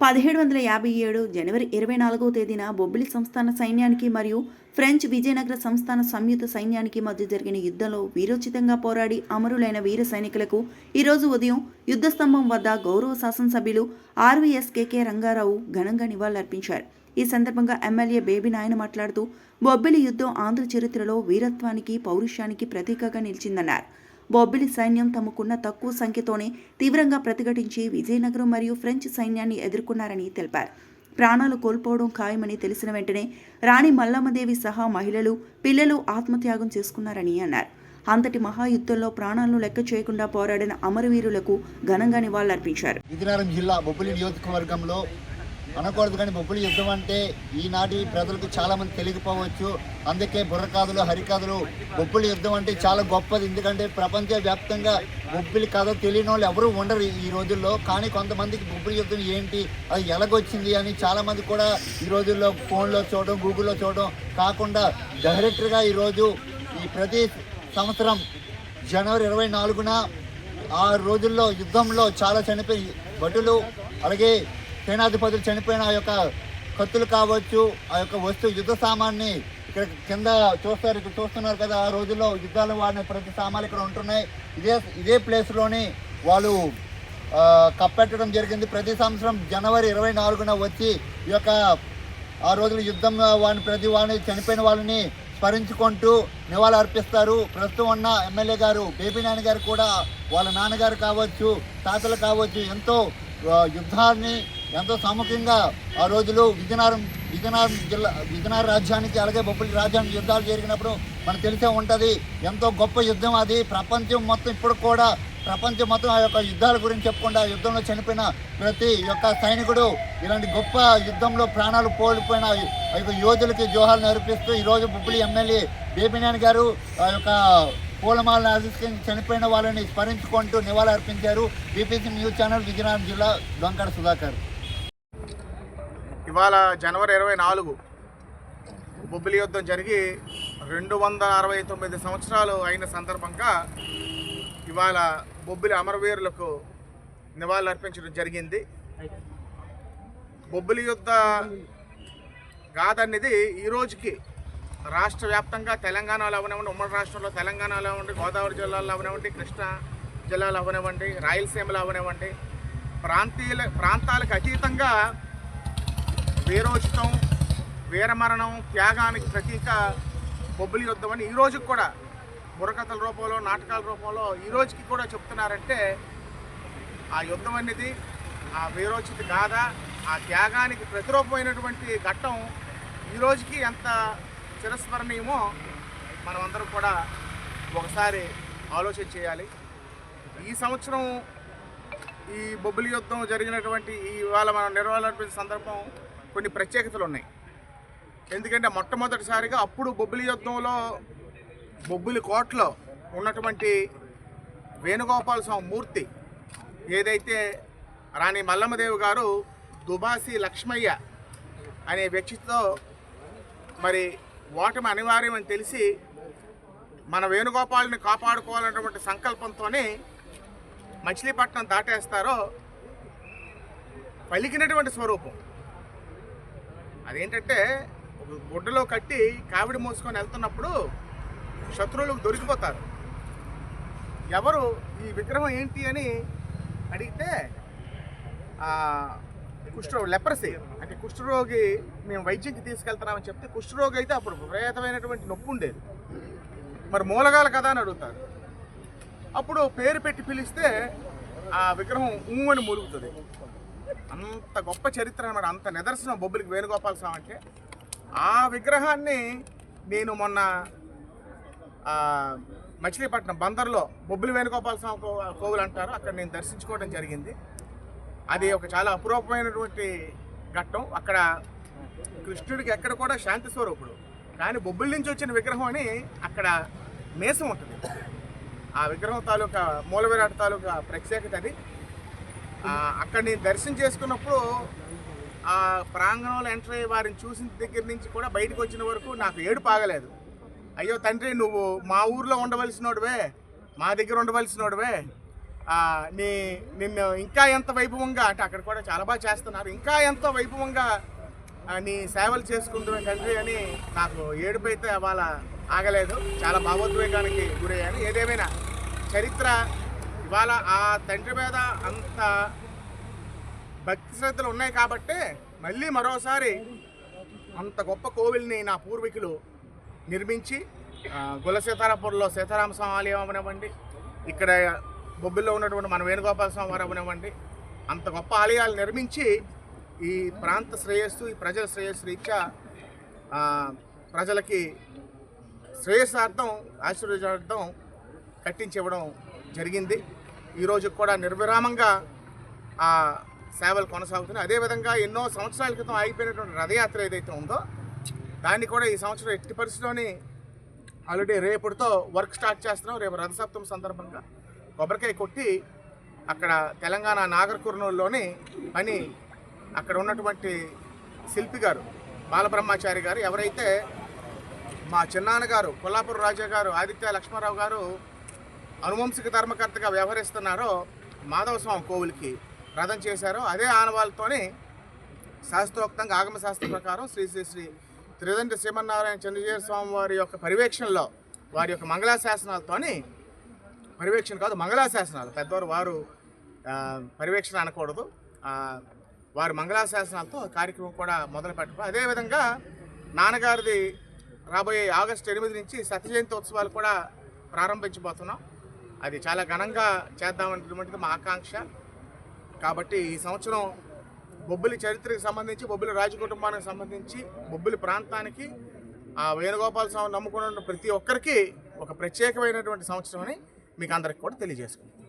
పదిహేడు వందల యాభై ఏడు జనవరి ఇరవై నాలుగవ తేదీన బొబ్బిలి సంస్థాన సైన్యానికి మరియు ఫ్రెంచ్ విజయనగర సంస్థాన సంయుక్త సైన్యానికి మధ్య జరిగిన యుద్ధంలో వీరోచితంగా పోరాడి అమరులైన వీర సైనికులకు ఈరోజు ఉదయం యుద్ధ స్తంభం వద్ద గౌరవ శాసనసభ్యులు ఆర్వీఎస్కేకే రంగారావు ఘనంగా నివాళులర్పించారు. ఈ సందర్భంగా ఎమ్మెల్యే బేబీ నాయన మాట్లాడుతూ బొబ్బిలి యుద్ధం ఆంధ్ర చరిత్రలో వీరత్వానికి పౌరుషానికి ప్రతీకగా నిలిచిందన్నారు. బొబ్బిలి సైన్యం తమకున్న తక్కువ సంఖ్యతోనే తీవ్రంగా ప్రతిఘటించి విజయనగరం మరియు ఫ్రెంచ్ సైన్యాన్ని ఎదుర్కొన్నారని తెలిపారు. ప్రాణాలు కోల్పోవడం ఖాయమని తెలిసిన వెంటనే రాణి మల్లమ్మదేవి సహా మహిళలు పిల్లలు ఆత్మత్యాగం చేసుకున్నారని అన్నారు. అంతటి మహాయుద్ధంలో ప్రాణాలను లెక్క చేయకుండా పోరాడిన అమరవీరులకు ఘనంగా నివాళులర్పించారు. విజయనగరం జిల్లా బొబ్బిలి నియోజకవర్గంలో అనకూడదు కానీ బొబ్బులు యుద్ధం అంటే ఈనాటి ప్రజలకు చాలా మంది తెలియకపోవచ్చు. అందుకే బుర్రకాదులు హరికథలు బొబ్బిలి యుద్ధం అంటే చాలా గొప్పది. ఎందుకంటే ప్రపంచవ్యాప్తంగా బొబ్బిలి కథ తెలియని వాళ్ళు ఎవరూ ఉండరు ఈ రోజుల్లో. కానీ కొంతమందికి బొబ్బుల యుద్ధం ఏంటి అది ఎలాగొచ్చింది అని చాలా మంది కూడా ఈ రోజుల్లో ఫోన్లో చూడడం గూగుల్లో చూడడం కాకుండా డైరెక్ట్గా ఈరోజు ఈ ప్రతి సంవత్సరం జనవరి ఇరవై నాలుగున ఆ రోజుల్లో యుద్ధంలో చాలా చనిపోయి భటులు అలాగే సేనాధిపతులు చనిపోయిన ఆ యొక్క కత్తులు కావచ్చు ఆ యొక్క వస్తువు యుద్ధ సామాన్ని ఇక్కడ కింద చూస్తారు ఇక్కడ చూస్తున్నారు కదా ఆ రోజుల్లో యుద్ధాలు వాడిన ప్రతి సామాన్లు ఇక్కడ ఉంటున్నాయి. ఇదే ఇదే ప్లేస్లోని వాళ్ళు కప్పెట్టడం జరిగింది. ప్రతి సంవత్సరం జనవరి ఇరవై నాలుగున వచ్చి ఈ యొక్క ఆ రోజుల యుద్ధం వాడిని ప్రతి వాడిని చనిపోయిన వాళ్ళని స్మరించుకుంటూ నివాళులు అర్పిస్తారు. ప్రస్తుతం ఉన్న ఎమ్మెల్యే గారు బేబీ నాని గారు కూడా వాళ్ళ నాన్నగారు కావచ్చు తాతలు కావచ్చు ఎంతో యుద్ధాన్ని ఎంతో సాముఖ్యంగా ఆ రోజులు విజయనగరం విజయనగరం జిల్లా విజయనగరం రాజ్యానికి అలాగే బొబ్బిలి రాజ్యానికి యుద్ధాలు జరిగినప్పుడు మనకు తెలిసే ఉంటుంది. ఎంతో గొప్ప యుద్ధం అది. ప్రపంచం మొత్తం ఇప్పుడు కూడా ప్రపంచం మొత్తం ఆ యొక్క యుద్ధాల గురించి చెప్పకుండా యుద్ధంలో చనిపోయిన ప్రతి యొక్క సైనికుడు ఇలాంటి గొప్ప యుద్ధంలో ప్రాణాలు కోల్పోయిన ఆ యొక్క యోధులకి జోహాలు నేర్పిస్తూ ఈరోజు బొబ్బిలి ఎమ్మెల్యే బేబినాని గారు ఆ యొక్క పూలమాలను ఆశించి చనిపోయిన వాళ్ళని స్మరించుకుంటూ నివాళులు అర్పించారు బీపీసీ న్యూస్ ఛానల్ విజయనగరం జిల్లా దొంకడ సుధాకర్. ఇవాళ జనవరి ఇరవై నాలుగు బొబ్బిలి యుద్ధం జరిగి రెండు వందల అరవై తొమ్మిది సంవత్సరాలు అయిన సందర్భంగా ఇవాళ బొబ్బిలి అమరవీరులకు నివాళులు అర్పించడం జరిగింది. బొబ్బిలి యుద్ధ గాథ అనేది ఈ రోజుకి రాష్ట్ర వ్యాప్తంగా తెలంగాణలో అవనివ్వండి ఉమ్మడి రాష్ట్రంలో తెలంగాణలో అవ్వండి గోదావరి జిల్లాలో అవనివ్వండి కృష్ణా జిల్లాలో అవనివ్వండి రాయలసీమలో అవనివ్వండి ప్రాంతీయ ప్రాంతాలకు అతీతంగా వీరోచితం వీరమరణం త్యాగానికి ప్రతీక బొబ్బిలి యుద్ధం అని ఈ రోజుకి కూడా బుర్రకథల రూపంలో నాటకాల రూపంలో ఈ రోజుకి కూడా చెప్తున్నారంటే ఆ యుద్ధం అనేది ఆ వీరోచిత గాథ ఆ త్యాగానికి ప్రతిరూపమైనటువంటి ఘట్టం ఈ రోజుకి ఎంత చిరస్మరణీయమో మనమందరం కూడా ఒకసారి ఆలోచన చేయాలి. ఈ సంవత్సరం ఈ బొబ్బిలి యుద్ధం జరిగినటువంటి ఇవాళ మనం నిర్వహించిన సందర్భం కొన్ని ప్రత్యేకతలు ఉన్నాయి. ఎందుకంటే మొట్టమొదటిసారిగా అప్పుడు బొబ్బిలి యుద్ధంలో బొబ్బిలి కోటలో ఉన్నటువంటి వేణుగోపాల స్వామి మూర్తి ఏదైతే రాణి మల్లమ్మదేవి గారు దుబాసి లక్ష్మయ్య అనే వ్యక్తితో మరి ఓటమి అనివార్యమని తెలిసి మన వేణుగోపాలని కాపాడుకోవాలన్నటువంటి సంకల్పంతోనే మచిలీపట్నం దాటేస్తారో పలికినటువంటి స్వరూపం. అదేంటంటే ఒక గుడ్డలో కట్టి కావిడి మోసుకొని వెళ్తున్నప్పుడు శత్రువులకు దొరికిపోతారు. ఎవరు ఈ విగ్రహం ఏంటి అని అడిగితే ఆ, కుష్ఠరోగి లెప్రసీ. అంటే కుష్ఠరోగి మేము వైద్యంకి తీసుకెళ్తున్నామని చెప్తే కుష్ఠరోగి అయితే అప్పుడు విపరీతమైనటువంటి నొప్పి ఉండేది. మరి మూలగాలు కదా అని అడుగుతారు. అప్పుడు పేరు పెట్టి పిలిస్తే ఆ విగ్రహం ఊ అని మూలుగుతుంది. అంత గొప్ప చరిత్ర అనమాట అంత నిదర్శనం బొబ్బిలికి వేణుగోపాల స్వామి అంటే ఆ విగ్రహాన్ని నేను మొన్న మచిలీపట్నం బందర్లో బొబ్బిలి వేణుగోపాల స్వామి కోవులు అంటారు. అక్కడ నేను దర్శించుకోవడం జరిగింది. అది ఒక చాలా అపురూపమైనటువంటి ఘట్టం. అక్కడ కృష్ణుడికి ఎక్కడ కూడా శాంతి స్వరూపుడు. కానీ బొబ్బిలి నుంచి వచ్చిన విగ్రహం అని అక్కడ మేసం ఉంటుంది. ఆ విగ్రహం తాలూకా మూల విరాట్ తాలూకా ప్రత్యేకత అది. అక్కడ నేను దర్శనం చేసుకున్నప్పుడు ఆ ప్రాంగణంలో ఎంటర్ అయ్యే వారిని చూసిన దగ్గర నుంచి కూడా బయటకు వచ్చిన వరకు నాకు ఏడు పాగలేదు అయ్యో తండ్రి నువ్వు మా ఊర్లో ఉండవలసినోడువే మా దగ్గర ఉండవలసినోడువే. నీ నిన్ను ఇంకా ఎంత వైభవంగా అంటే అక్కడ కూడా చాలా బాగా చేస్తున్నారు ఇంకా ఎంత వైభవంగా నీ సేవలు చేసుకుంటున్న తండ్రి అని నాకు ఏడుపు అయితే ఇవాళ ఆగలేదు. చాలా భావోద్వేగానికి గురయ్యాను. ఏదేమైనా చరిత్ర ఇవాళ ఆ తండ్రి మీద అంత భక్తి శ్రద్ధలు ఉన్నాయి కాబట్టే మళ్ళీ మరోసారి అంత గొప్ప కోవిల్ని నా పూర్వీకులు నిర్మించి గుల సీతారాపురంలో సీతారామ స్వామి ఆలయం అవనివ్వండి ఇక్కడ బొబ్బిల్లో ఉన్నటువంటి మన వేణుగోపాల స్వామి వారు అవనివ్వండి అంత గొప్ప ఆలయాలు నిర్మించి ఈ ప్రాంత శ్రేయస్సు ఈ ప్రజల శ్రేయస్సు రీత్యా ప్రజలకి శ్రేయస్సార్థం ఆశీర్వదించడం కట్టించి ఇవ్వడం జరిగింది. ఈరోజు కూడా నిర్విరామంగా ఆ సేవలు కొనసాగుతున్నాయి. అదేవిధంగా ఎన్నో సంవత్సరాల క్రితం ఆగిపోయినటువంటి రథయాత్ర ఏదైతే ఉందో దాన్ని కూడా ఈ సంవత్సరం ఎట్టి పరిస్థితిలోని ఆల్రెడీ రేపటితో వర్క్ స్టార్ట్ చేస్తున్నాం. రేపు రథసప్తం సందర్భంగా కొబ్బరికాయ కొట్టి అక్కడ తెలంగాణ నాగర్ కుర్నూలులోని పని అక్కడ ఉన్నటువంటి శిల్పి గారు బాలబ్రహ్మచారి గారు ఎవరైతే మా చిన్నాన్నగారు కొల్లాపూర్ రాజా గారు ఆదిత్య లక్ష్మారావు గారు అనువంశిక ధర్మకర్తగా వ్యవహరిస్తున్నారో మాధవ స్వామి రథం చేశారో. అదే ఆనవాళ్ళతోనే శాస్త్రోక్తంగా ఆగమశాస్త్ర ప్రకారం శ్రీ శ్రీ శ్రీ త్రిదండ్రి శ్రీమన్నారాయణ చంద్రజీవ స్వామి వారి యొక్క పర్యవేక్షణలో వారి యొక్క మంగళాశాసనాలతోని పర్యవేక్షణ కాదు మంగళాశాసనాలు పెద్దవారు వారు పర్యవేక్షణ అనకూడదు. వారి మంగళాశాసనాలతో కార్యక్రమం కూడా మొదలు పెట్టడం అదేవిధంగా నాన్నగారిది రాబోయే ఆగస్టు ఎనిమిది నుంచి సత్యజయంతి ఉత్సవాలు కూడా ప్రారంభించబోతున్నాం. అది చాలా ఘనంగా చేద్దామనేటువంటిది మా ఆకాంక్ష. కాబట్టి ఈ సంవత్సరం బొబ్బిలి చరిత్రకు సంబంధించి బొబ్బిలి రాజకుటుంబానికి సంబంధించి బొబ్బిలి ప్రాంతానికి ఆ వేణుగోపాల స్వామి నమ్ముకున్న ప్రతి ఒక్కరికి ఒక ప్రత్యేకమైనటువంటి సంవత్సరం అని మీకు అందరికి కూడా తెలియజేసుకుంటాం